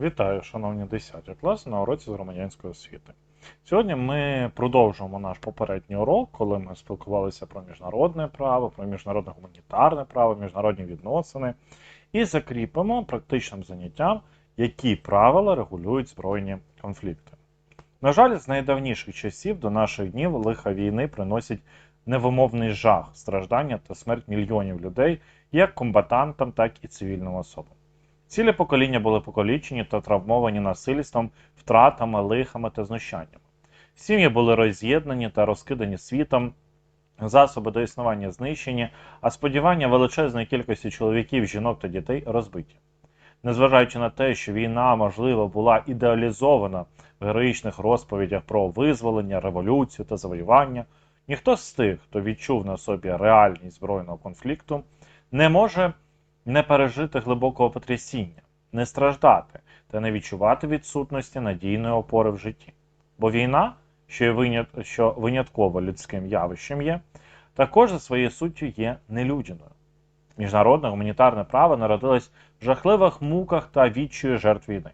Вітаю, шановні 10 класи на уроці з громадянської освіти. Сьогодні ми продовжуємо наш попередній урок, коли ми спілкувалися про міжнародне право, про міжнародне гуманітарне право, міжнародні відносини і закріпимо практичним заняттям, які правила регулюють збройні конфлікти. На жаль, з найдавніших часів до наших днів лиха війни приносять невимовний жах, страждання та смерть мільйонів людей, як комбатантам, так і цивільним особам. Цілі покоління були покалічені та травмовані насильством, втратами, лихами та знущаннями. Сім'ї були роз'єднані та розкидані світом, засоби до існування знищені, а сподівання величезної кількості чоловіків, жінок та дітей розбиті. Незважаючи на те, що війна, можливо, була ідеалізована в героїчних розповідях про визволення, революцію та завоювання, ніхто з тих, хто відчув на собі реальність збройного конфлікту, не може не пережити глибокого потрясіння, не страждати та не відчувати відсутності надійної опори в житті. Бо війна, що, винят... що винятково людським явищем є, також за своєю суттю є нелюдяною. Міжнародне гуманітарне право народилось в жахливих муках та відчую жертв війни.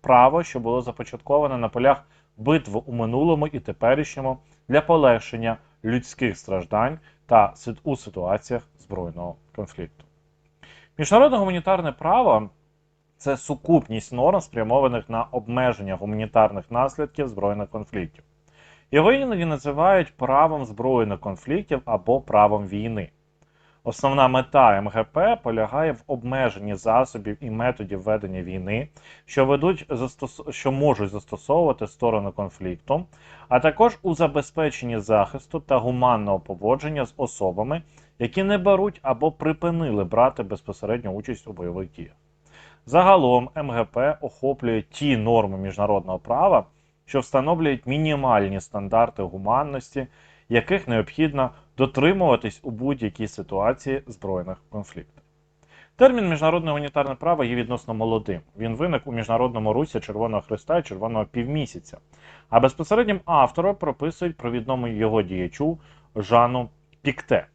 Право, що було започатковане на полях битв у минулому і теперішньому для полегшення людських страждань та у ситуаціях збройного конфлікту. Міжнародне гуманітарне право це сукупність норм, спрямованих на обмеження гуманітарних наслідків збройних конфліктів. Його іноді називають правом збройних конфліктів або правом війни. Основна мета МГП полягає в обмеженні засобів і методів ведення війни, що ведуть що можуть застосовувати сторони конфлікту, а також у забезпеченні захисту та гуманного поводження з особами, які не беруть або припинили брати безпосередню участь у бойових діях. Загалом МГП охоплює ті норми міжнародного права, що встановлюють мінімальні стандарти гуманності, яких необхідно дотримуватись у будь-якій ситуації збройних конфліктів. Термін міжнародне гуманітарне право є відносно молодим. Він виник у міжнародному русі Червоного Христа і Червоного півмісяця, а безпосереднім автором прописують провідному його діячу Жану Пікте.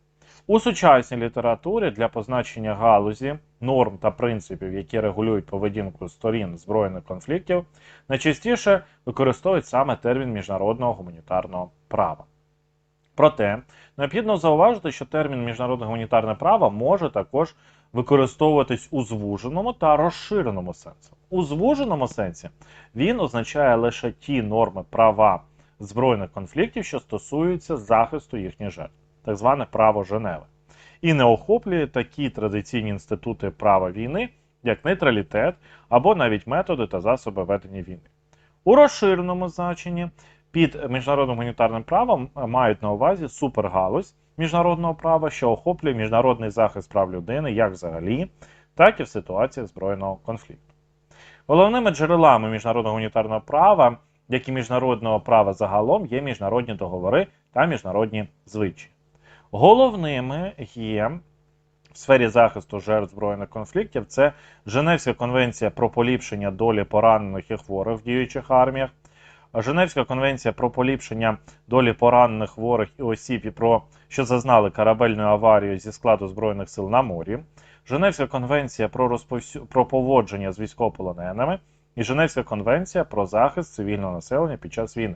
У сучасній літературі для позначення галузі, норм та принципів, які регулюють поведінку сторін збройних конфліктів, найчастіше використовують саме термін міжнародного гуманітарного права. Проте необхідно зауважити, що термін міжнародне гуманітарне право може також використовуватись у звуженому та розширеному сенсі. У звуженому сенсі він означає лише ті норми права збройних конфліктів, що стосуються захисту їхніх жертв, так зване право Женеви, і не охоплює такі традиційні інститути права війни, як нейтралітет або навіть методи та засоби ведення війни. У розширеному значенні під міжнародним гуманітарним правом мають на увазі супергалузь міжнародного права, що охоплює міжнародний захист прав людини як взагалі, так і в ситуаціях збройного конфлікту. Головними джерелами міжнародного гуманітарного права, як і міжнародного права загалом, є міжнародні договори та міжнародні звичаї. Головними є в сфері захисту жертв збройних конфліктів це Женевська конвенція про поліпшення долі поранених і хворих в діючих арміях, Женевська конвенція про поліпшення долі поранених хворих і осіб, і про що зазнали корабельну аварію зі складу збройних сил на морі, Женевська конвенція про розповсю... про поводження з військовополоненими і Женевська конвенція про захист цивільного населення під час війни.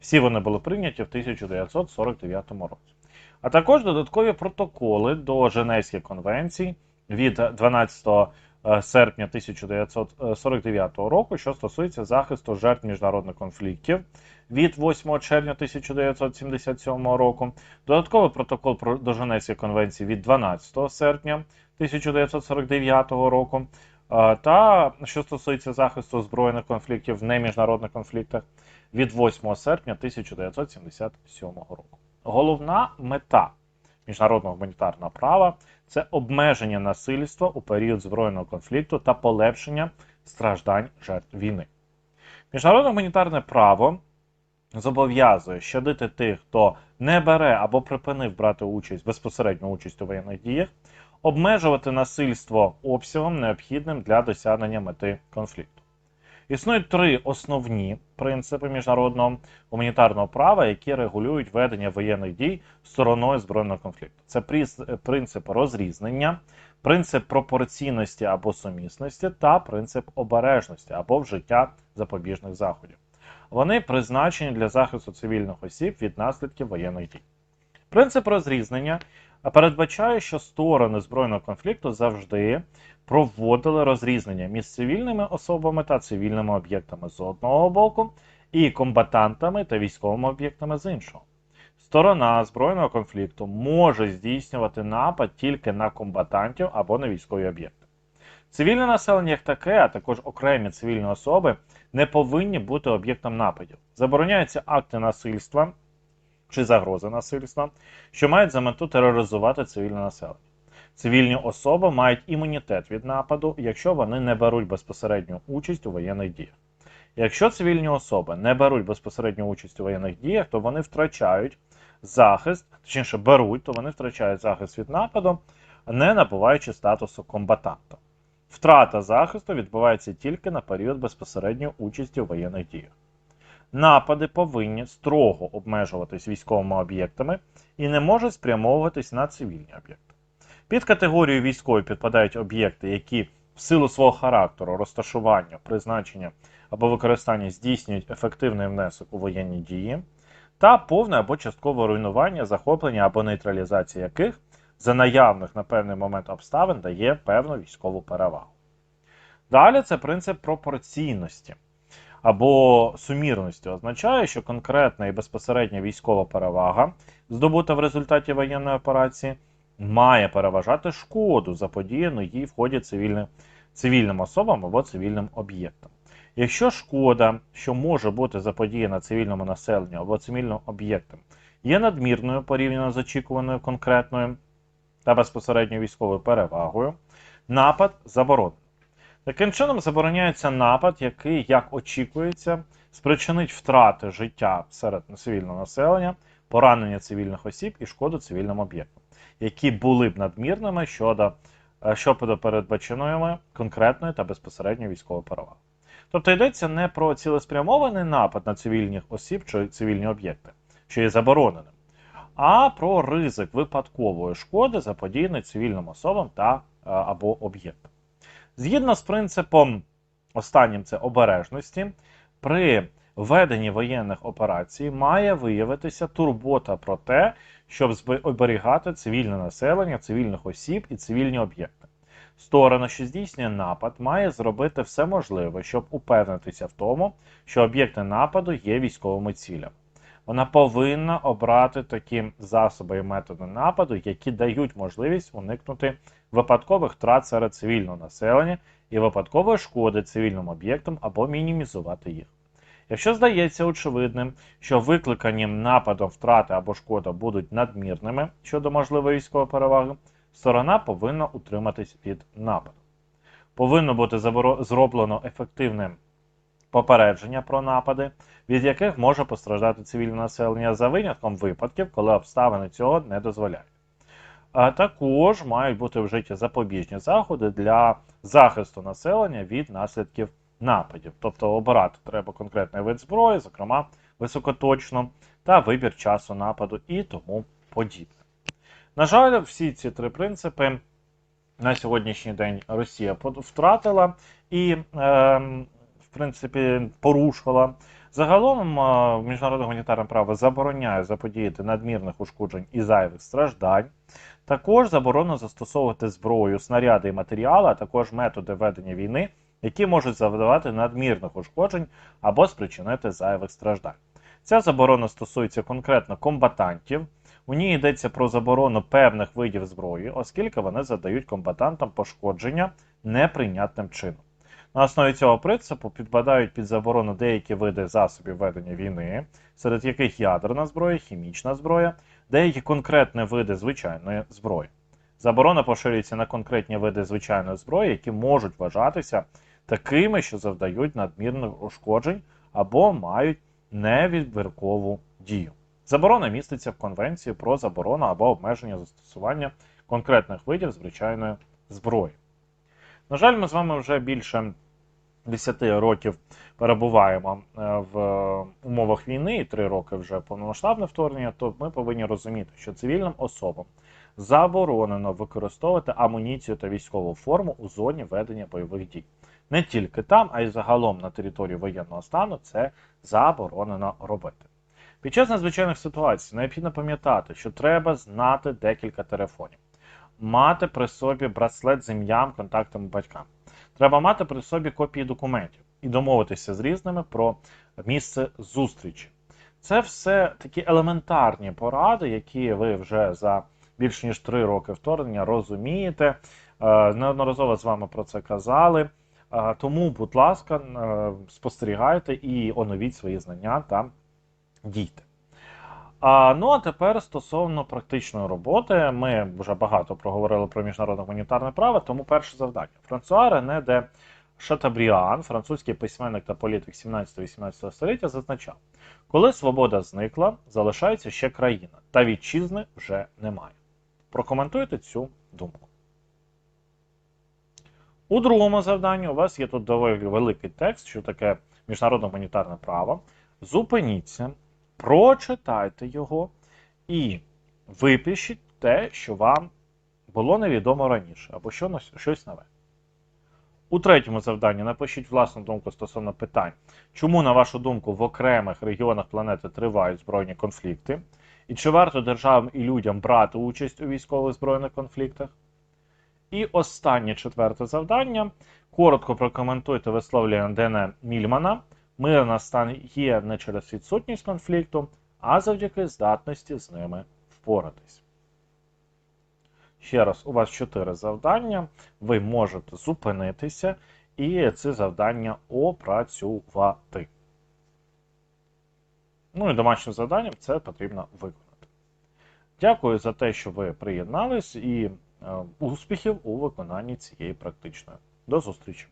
Всі вони були прийняті в 1949 році. А також додаткові протоколи до Женевських конвенцій від 12 серпня 1949 року, що стосується захисту жертв міжнародних конфліктів від 8 червня 1977 року, додатковий протокол про до Женевської конвенції від 12 серпня 1949 року, е, та що стосується захисту збройних конфліктів в неміжнародних конфліктах від 8 серпня 1977 року. Головна мета міжнародного гуманітарного права це обмеження насильства у період збройного конфлікту та полегшення страждань жертв війни. Міжнародне гуманітарне право зобов'язує щадити тих, хто не бере або припинив брати участь безпосередню участь у воєнних діях, обмежувати насильство обсягом, необхідним для досягнення мети конфлікту. Існують три основні принципи міжнародного гуманітарного права, які регулюють ведення воєнних дій стороною збройного конфлікту. Це принцип розрізнення, принцип пропорційності або сумісності та принцип обережності або вжиття запобіжних заходів. Вони призначені для захисту цивільних осіб від наслідків воєнних дій. Принцип розрізнення передбачає, що сторони збройного конфлікту завжди проводили розрізнення між цивільними особами та цивільними об'єктами з одного боку, і комбатантами та військовими об'єктами з іншого. Сторона збройного конфлікту може здійснювати напад тільки на комбатантів або на військові об'єкти. Цивільне населення як таке, а також окремі цивільні особи не повинні бути об'єктом нападів. Забороняються акти насильства чи загрози насильства, що мають за мету тероризувати цивільне населення. Цивільні особи мають імунітет від нападу, якщо вони не беруть безпосередню участь у воєнних діях. Якщо цивільні особи не беруть безпосередню участь у воєнних діях, то вони втрачають захист, точніше беруть, то вони втрачають захист від нападу, не набуваючи статусу комбатанта. Втрата захисту відбувається тільки на період безпосередньої участі у воєнних діях. Напади повинні строго обмежуватись військовими об'єктами і не можуть спрямовуватись на цивільні об'єкти. Під категорію військові підпадають об'єкти, які в силу свого характеру, розташування, призначення або використання здійснюють ефективний внесок у воєнні дії, та повне або часткове руйнування, захоплення або нейтралізація яких за наявних на певний момент обставин дає певну військову перевагу. Далі це принцип пропорційності або сумірності означає, що конкретна і безпосередня військова перевага, здобута в результаті воєнної операції, має переважати шкоду, заподіяну їй в ході цивільним, цивільним особам або цивільним об'єктам. Якщо шкода, що може бути заподіяна цивільному населенню або цивільним об'єктам, є надмірною порівняно з очікуваною конкретною та безпосередньо військовою перевагою, напад заборонений. Таким чином забороняється напад, який, як очікується, спричинить втрати життя серед цивільного населення, поранення цивільних осіб і шкоду цивільним об'єктам, які були б надмірними щодо е, щодо передбаченої конкретної та безпосередньої військової переваги. Тобто йдеться не про цілеспрямований напад на цивільних осіб чи цивільні об'єкти, що є забороненим, а про ризик випадкової шкоди заподіяної цивільним особам та е, або об'єктам. Згідно з принципом останнім це обережності, при веденні воєнних операцій має виявитися турбота про те, щоб оберігати цивільне населення, цивільних осіб і цивільні об'єкти. Сторона, що здійснює напад, має зробити все можливе, щоб упевнитися в тому, що об'єкти нападу є військовими цілями. Вона повинна обрати такі засоби і методи нападу, які дають можливість уникнути випадкових втрат серед цивільного населення і випадкової шкоди цивільним об'єктам або мінімізувати їх. Якщо здається очевидним, що викликаним нападом втрати або шкода будуть надмірними щодо можливої військової переваги, сторона повинна утриматись від нападу. Повинно бути зроблено ефективне попередження про напади, від яких може постраждати цивільне населення за винятком випадків, коли обставини цього не дозволяють. А також мають бути вжиті запобіжні заходи для захисту населення від наслідків нападів. Тобто обирати треба конкретний вид зброї, зокрема високоточну, та вибір часу нападу і тому подібне. На жаль, всі ці три принципи на сьогоднішній день Росія втратила і, ем, в принципі, порушила. Загалом міжнародне гуманітарне право забороняє заподіяти надмірних ушкоджень і зайвих страждань. Також заборонено застосовувати зброю, снаряди і матеріали, а також методи ведення війни, які можуть завдавати надмірних ушкоджень або спричинити зайвих страждань. Ця заборона стосується конкретно комбатантів. У ній йдеться про заборону певних видів зброї, оскільки вони задають комбатантам пошкодження неприйнятним чином. На основі цього принципу підпадають під заборону деякі види засобів ведення війни, серед яких ядерна зброя, хімічна зброя, деякі конкретні види звичайної зброї. Заборона поширюється на конкретні види звичайної зброї, які можуть вважатися такими, що завдають надмірних ушкоджень або мають невідбіркову дію. Заборона міститься в Конвенції про заборону або обмеження застосування конкретних видів звичайної зброї. На жаль, ми з вами вже більше 10 років перебуваємо е, в умовах війни, і 3 роки вже повномасштабне вторгнення, то ми повинні розуміти, що цивільним особам заборонено використовувати амуніцію та військову форму у зоні ведення бойових дій. Не тільки там, а й загалом на території воєнного стану це заборонено робити. Під час надзвичайних ситуацій необхідно пам'ятати, що треба знати декілька телефонів, мати при собі браслет з ім'ям, контактами батькам. Треба мати при собі копії документів і домовитися з різними про місце зустрічі. Це все такі елементарні поради, які ви вже за більш ніж три роки вторгнення розумієте. Е, Неодноразово з вами про це казали. Е, Тому, будь ласка, е, спостерігайте і оновіть свої знання та дійте. А, ну а тепер стосовно практичної роботи, ми вже багато проговорили про міжнародне гуманітарне право, тому перше завдання. Франсуа Рене де Шатабріан, французький письменник та політик 17-18 століття, зазначав: коли свобода зникла, залишається ще країна, та вітчизни вже немає. Прокоментуйте цю думку. У другому завданні у вас є тут доволі великий текст, що таке міжнародне гуманітарне право. Зупиніться, прочитайте його і випишіть те, що вам було невідомо раніше, або що щось нове. У третьому завданні напишіть власну думку стосовно питань, чому, на вашу думку, в окремих регіонах планети тривають збройні конфлікти, і чи варто державам і людям брати участь у військових збройних конфліктах. І останнє четверте завдання. Коротко прокоментуйте висловлення Дена Мільмана. Мир настає не через відсутність конфлікту, а завдяки здатності з ними впоратись. Ще раз, у вас чотири завдання. Ви можете зупинитися і ці завдання опрацювати. Ну і домашнім завданням це потрібно виконати. Дякую за те, що ви приєднались, і е, успіхів у виконанні цієї практичної. До зустрічі!